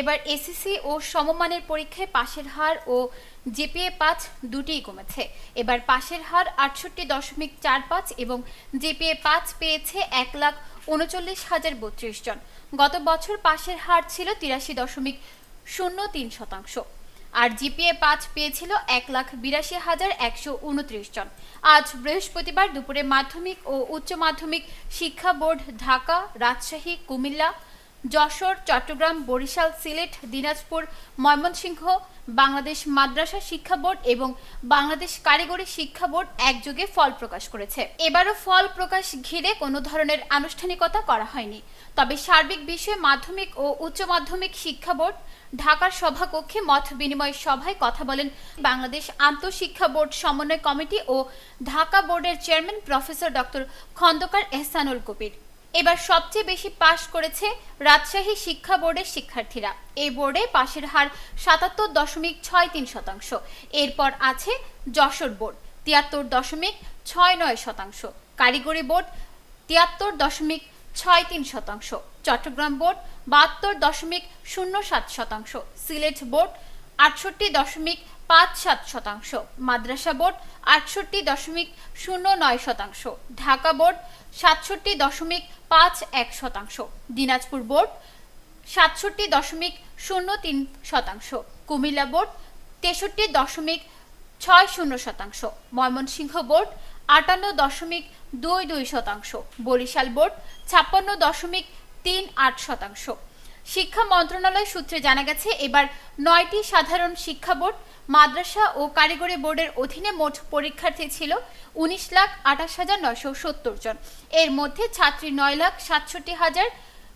এবার এসএসসি ও সমমানের পরীক্ষায় পাশের হার ও জিপিএ পাঁচ দুটিই কমেছে। এবার পাশের হার আটষট্টি দশমিক চার পাঁচ এবং জিপিএ পাঁচ পেয়েছে এক লাখ উনচল্লিশ হাজার বত্রিশ জন। গত বছর পাশের হার ছিল তিরাশি দশমিক শূন্য তিন শতাংশ। আর জিপিএ পাঁচ পেয়েছিল এক লাখ বিরাশি হাজার একশো উনত্রিশ জন। আজ বৃহস্পতিবার দুপুরে মাধ্যমিক ও উচ্চ মাধ্যমিক শিক্ষা বোর্ড ঢাকা, রাজশাহী, কুমিল্লা যশোর, চট্টগ্রাম, বরিশাল, সিলেট, দিনাজপুর, ময়মনসিংহ, বাংলাদেশ মাদ্রাসা শিক্ষা বোর্ড এবং বাংলাদেশ কারিগরি শিক্ষা বোর্ড একযোগে ফল প্রকাশ করেছে। এবারও ফল প্রকাশ ঘিরে কোনো ধরনের আনুষ্ঠানিকতা করা হয়নি। তবে সার্বিক বিষয়ে মাধ্যমিক ও উচ্চ মাধ্যমিক শিক্ষা বোর্ড ঢাকার সভাকক্ষে মত বিনিময় সভায় কথা বলেন বাংলাদেশ আন্তঃশিক্ষা বোর্ড সমন্বয় কমিটি ও ঢাকা বোর্ডের chairman professor doctor Khandaker Ehsanul Kabir. এবার সবচেয়ে বেশি পাশ করেছে রাজশাহী শিক্ষা বোর্ডের শিক্ষার্থীরা। এই বোর্ডে পাশের হার সাতাত্তর দশমিক ছয় তিন শতাংশ। এরপর আছে যশোর বোর্ড, তিয়াত্তর দশমিক ছয় নয় শতাংশ। কারিগরি বোর্ড, তিয়াত্তর দশমিক ছয় তিন শতাংশ। চট্টগ্রাম বোর্ড, বাহাত্তর দশমিক শূন্য সাত শতাংশ। সিলেট বোর্ড, আটষট্টি দশমিক পাঁচ সাত শতাংশ, মাদ্রাসা বোর্ড আটষট্টি দশমিক শূন্য নয় শতাংশ, ঢাকা বোর্ড সাতষট্টি দশমিক পাঁচ এক শতাংশ, দিনাজপুর বোর্ড সাতষট্টি দশমিক শূন্য তিন শতাংশ, কুমিল্লা বোর্ড তেষট্টি দশমিক ছয় শূন্য শতাংশ, ময়মনসিংহ বোর্ড আটান্ন দশমিক দুই দুই শতাংশ, বরিশাল বোর্ড ছাপ্পান্ন দশমিক তিন আট শতাংশ। শিক্ষা মন্ত্রণালয় সূত্রে জানা গেছে, এবার নয়টি সাধারণ শিক্ষা বোর্ড মাদ্রাসা ও কারিগরি বোর্ডের অধীনে মোট পরীক্ষার্থী ছিল উনিশ লাখ আঠাশ হাজার নয়শো সত্তর জন। এর মধ্যে ছাত্রী নয় লাখ সাতষট্টি হাজার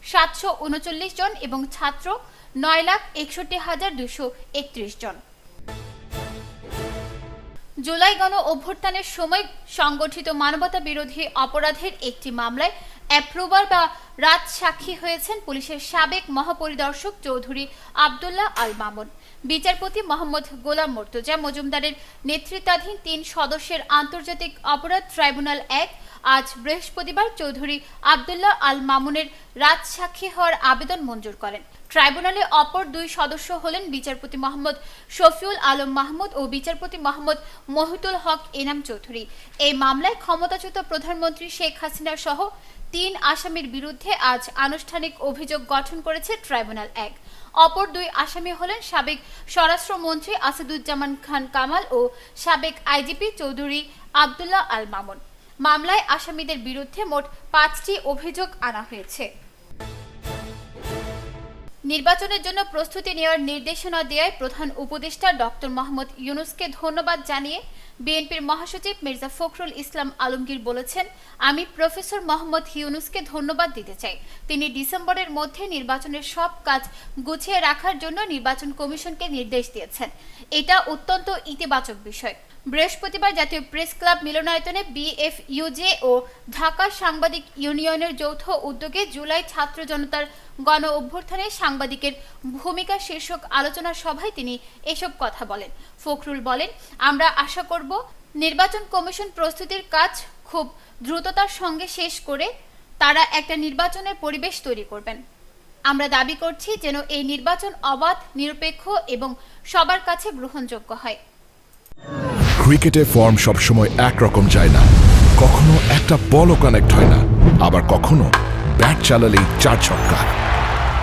সাতশো উনচল্লিশ জন এবং ছাত্র নয় লাখ একষট্টি হাজার দুশো একত্রিশ জন। জুলাই গণ অভ্যুত্থানের সময় সংগঠিত মানবতা বিরোধী অপরাধের একটি মামলায় অ্যাপ্রুভার বা রাজ সাক্ষী হয়েছেন পুলিশের সাবেক মহাপরিদর্শক চৌধুরী আবদুল্লাহ আল মামুন। বিচারপতি মোহাম্মদ গোলাম মর্তুজা মজুমদারের নেতৃত্বাধীন তিন সদস্যের আন্তর্জাতিক অপরাধ ট্রাইব্যুনাল এক আজ বৃহস্পতিবার চৌধুরী আবদুল্লাহ আল মামুনের রাজ সাক্ষী হওয়ার আবেদন মঞ্জুর করেন। ট্রাইব্যুনালে অপর দুই সদস্য হলেন বিচারপতি মোহাম্মদ শফিউল আলম মাহমুদ ও বিচারপতি মোহাম্মদ মহিতুল হক এনাম চৌধুরী। এই মামলায় ক্ষমতাচ্যুত প্রধানমন্ত্রী শেখ হাসিনা সহ তিন আসামির বিরুদ্ধে আজ আনুষ্ঠানিক অভিযোগ গঠন করেছে ট্রাইব্যুনাল এক। অপর দুই আসামি হলেন সাবেক স্বরাষ্ট্রমন্ত্রী আসাদুজ্জামান খান কামাল ও সাবেক আইজিপি চৌধুরী আবদুল্লাহ আল মামুন মামলায় আসামিদের বিরুদ্ধে মোট পাঁচটি অভিযোগ আনা হয়েছে। নির্বাচনের জন্য প্রস্তুতি নেওয়ার নির্দেশনা দেওয়ায় প্রধান উপদেষ্টা ডক্টর মোহাম্মদ ইউনুসকে ধন্যবাদ জানিয়ে বিএনপির মহাসচিব মির্জা ফখরুল ইসলাম আলমগীর বলেছেন, আমি প্রফেসর মোহাম্মদ ইউনুসকে ধন্যবাদ দিতে চাই। তিনি ডিসেম্বরের মধ্যে নির্বাচনের সব কাজ গুছিয়ে রাখার জন্য নির্বাচন কমিশনকে নির্দেশ দিয়েছেন। এটা অত্যন্ত ইতিবাচক বিষয়। বৃহস্পতিবার জাতীয় প্রেস ক্লাব মিলনায়তনে বিএফইউজে ও ঢাকা সাংবাদিক ইউনিয়নের যৌথ উদ্যোগে জুলাই ছাত্র জনতার গণ অভ্যুত্থানে সাংবাদিকের ভূমিকা শীর্ষক আলোচনা সভায় তিনি এসব কথা বলেন। ফখরুল বলেন, আমরা আশা করব নির্বাচন কমিশন প্রস্তুতির কাজ খুব দ্রুততার সঙ্গে শেষ করে তারা একটা নির্বাচনের পরিবেশ তৈরি করবেন। আমরা দাবি করছি যেন এই নির্বাচন অবাধ, নিরপেক্ষ এবং সবার কাছে গ্রহণযোগ্য হয়। ক্রিকেটে ফর্ম সবসময় একরকম যায় না। কখনো একটা বলও কানেক্ট হয় না। আবার কখনো ব্যাট চালালেই চার ছক্কা।